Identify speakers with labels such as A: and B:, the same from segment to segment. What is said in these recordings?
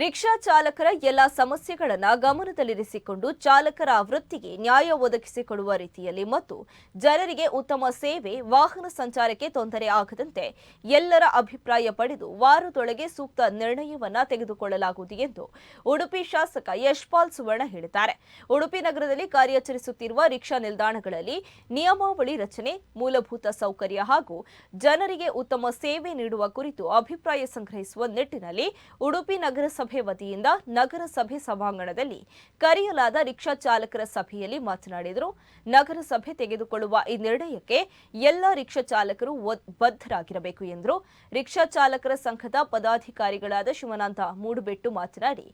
A: Rickshaw ಚಾಲಕರ ಎಲ್ಲ ಸಮಸ್ಯೆಗಳನ್ನು ಗಮನದಲ್ಲಿರಿಸಿಕೊಂಡು ಚಾಲಕರ ವೃತ್ತಿಗೆ ನ್ಯಾಯ ಒದಗಿಸಿಕೊಡುವ ರೀತಿಯಲ್ಲಿ ಮತ್ತು ಜನರಿಗೆ ಉತ್ತಮ ಸೇವೆ, ವಾಹನ ಸಂಚಾರಕ್ಕೆ ತೊಂದರೆ ಆಗದಂತೆ ಎಲ್ಲರ ಅಭಿಪ್ರಾಯ ಪಡೆದು ವಾರದೊಳಗೆ ಸೂಕ್ತ ನಿರ್ಣಯವನ್ನ ತೆಗೆದುಕೊಳ್ಳಲಾಗುವುದು ಎಂದು ಉಡುಪಿ ಶಾಸಕ ಯಶ್ಪಾಲ್ ಸುವರ್ಣ ಹೇಳಿದ್ದಾರೆ. ಉಡುಪಿ ನಗರದಲ್ಲಿ ಕಾರ್ಯಾಚರಿಸುತ್ತಿರುವ ರಿಕ್ಷಾ ನಿಲ್ದಾಣಗಳಲ್ಲಿ ನಿಯಮಾವಳಿ ರಚನೆ, ಮೂಲಭೂತ ಸೌಕರ್ಯ ಹಾಗೂ ಜನರಿಗೆ ಉತ್ತಮ ಸೇವೆ ನೀಡುವ ಕುರಿತು ಅಭಿಪ್ರಾಯ ಸಂಗ್ರಹಿಸುವ ನಿಟ್ಟಿನಲ್ಲಿ ಉಡುಪಿ ನಗರಸಭೆ ವತಿಯಿಂದ ನಗರಸಭೆ ಸಭಾಂಗಣದಲ್ಲಿ ಕರೆಯಲಾದ ರಿಕ್ಷಾ ಚಾಲಕರ ಸಭೆಯಲ್ಲಿ ಮಾತನಾಡಿದರು. ನಗರಸಭೆ ತೆಗೆದುಕೊಳ್ಳುವ ಈ ನಿರ್ಣಯಕ್ಕೆ ಎಲ್ಲ ರಿಕ್ಷಾ ಚಾಲಕರು ಬದ್ಧರಾಗಿರಬೇಕು ಎಂದರು. ರಿಕ್ಷಾ ಚಾಲಕರ ಸಂಘದ ಪದಾಧಿಕಾರಿಗಳಾದ ಶಿವನಾಂತ ಮೂಡುಬೆಟ್ಟು ಮಾತನಾಡಿ,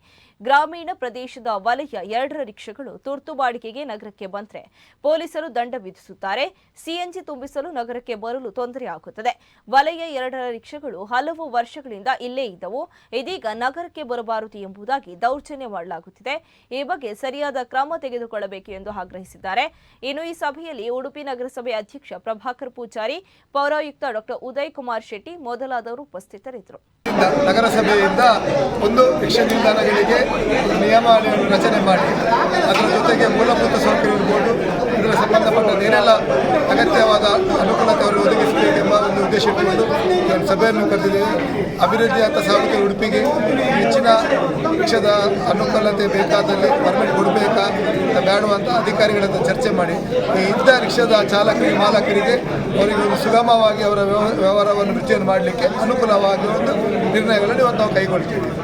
A: ಗ್ರಾಮೀಣ ಪ್ರದೇಶದ ವಲಯ ಎರಡರ ರಿಕ್ಷಾಗಳು ತುರ್ತು ಬಾಡಿಗೆಗೆ ನಗರಕ್ಕೆ ಬಂದರೆ ಪೊಲೀಸರು ದಂಡ ವಿಧಿಸುತ್ತಾರೆ. ಸಿಎನ್ಜಿ ತುಂಬಿಸಲು ನಗರಕ್ಕೆ ಬರಲು ತೊಂದರೆ ಆಗುತ್ತದೆ. ವಲಯ ಎರಡರ ರಿಕ್ಷಾಗಳು ಹಲವು ವರ್ಷಗಳಿಂದ ಇಲ್ಲೇ ಇದ್ದವು. ಇದೀಗ ನಗರಕ್ಕೆ ಬರಬಾರದು ಎಂಬುದಾಗಿ ದೌರ್ಜನ್ಯ ಮಾಡಲಾಗುತ್ತಿದೆ. ಈ ಬಗ್ಗೆ ಸರಿಯಾದ ಕ್ರಮ ತೆಗೆದುಕೊಳ್ಳಬೇಕು ಎಂದು ಆಗ್ರಹಿಸಿದ್ದಾರೆ. ಇನ್ನು ಈ ಸಭೆಯಲ್ಲಿ ಉಡುಪಿ ನಗರಸಭೆ ಅಧ್ಯಕ್ಷ ಪ್ರಭಾಕರ್ ಪೂಜಾರಿ, ಪೌರಾಯುಕ್ತ ಡಾಕ್ಟರ್ ಉದಯ್ ಕುಮಾರ್ ಶೆಟ್ಟಿ ಮೊದಲಾದವರು ಉಪಸ್ಥಿತರಿದ್ದರು.
B: ನಗರಸಭೆಯಿಂದ ಒಂದು ರಿಕ್ಷಾ ನಿಲ್ದಾಣಗಳಿಗೆ ನಿಯಮಾವಳಿಯನ್ನು ರಚನೆ ಮಾಡಿ, ಅದರ ಜೊತೆಗೆ ಮೂಲಭೂತ ಸೌಕರ್ಯ ಇರ್ಬೋದು. ಇದರ ಸಂಬಂಧಪಟ್ಟ ಏನೆಲ್ಲ ಅಗತ್ಯವಾದ ಅನುಕೂಲತೆ ಅವರು ಒದಗಿಸಬೇಕೆಂಬ ಒಂದು ಉದ್ದೇಶ ಇಟ್ಟುಕೊಂಡು ನಾನು ಸಭೆಯನ್ನು ಕರೆದಿದ್ದೇವೆ ಅಭಿವೃದ್ಧಿ ಅಂತ ಸಾಗುತ್ತೆ ಉಡುಪಿಗೆ ಹೆಚ್ಚಿನ ಪಕ್ಷದ ಅನುಕೂಲತೆ ಬೇಕಾದಲ್ಲಿ ಪರ್ಮಿಟ್ ಕೊಡಬೇಕಾ ಬೇಡ ಅಂತ ಅಧಿಕಾರಿಗಳ ಚರ್ಚೆ ಮಾಡಿ. ಈ ಇದ್ದ ರಿಕ್ಷಾದ ಚಾಲಕರಿಗೆ ಮಾಲಕರಿಗೆ ಅವರಿಗೆ ಸುಗಮವಾಗಿ ಅವರ ವ್ಯವ- ವ್ಯವಹಾರವನ್ನು ವೃತ್ತಿಯನ್ನು ಮಾಡಲಿಕ್ಕೆ ಅನುಕೂಲವಾಗಿ ಒಂದು ನಿರ್ಣಯಗಳನ್ನು ಇವತ್ತು ನಾವು ಕೈಗೊಳ್ತೀವಿ.